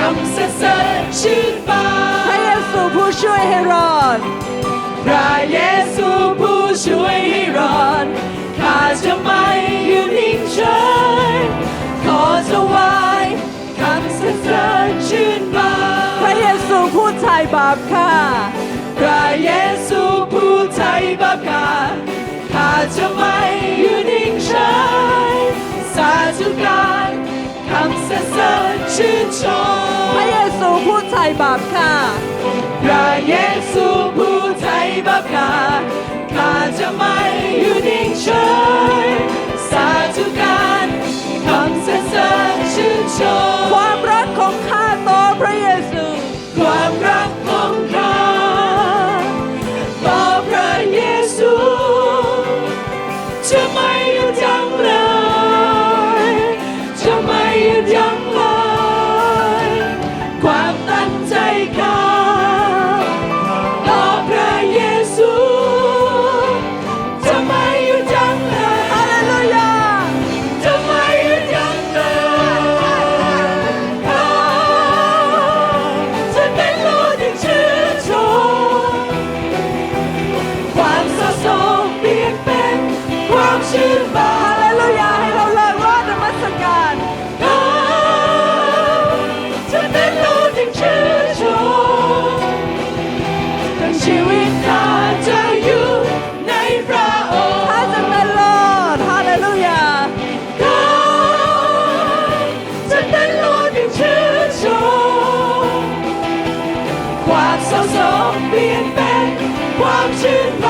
คำสรรเสริญชื่นบาพระเยซูผู้ช่วยให้รอด พระเยซูผู้ช่วยให้รอด ข้าจะไม่อยู่นิ่งเฉย ขอถวายคำสรรเสริญชื่นบาพระเยซูผู้ไถ่บาปข้า พระเยซูผู้ไถ่บาปข้า ข้าจะไม่ บาปข้าพระเยซูผู้ไถ่บาปข้าข้าจะไม่อยู่นิ่งเฉยสาธุการคำสรรเสริญชื่นชมความรักของข้าต่อพระเยซู ความรัก ชีวิตข้าจะอยู่ในพระองค์ข้าจะเป็นรอดฮาเลลูยาจะเป็นโลกที่ชื่นชมความเศร้าโศกเปลี่ยนเป็นความชื่นบาน